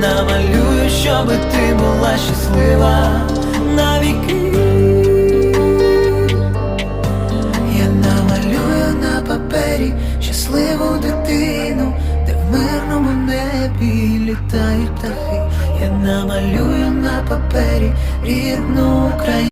Намалюю, щоби ти була щаслива навіки. Я намалюю на папері щасливу дитину, де в мирному небі літають птахи. Я намалюю на папері рідну Україну.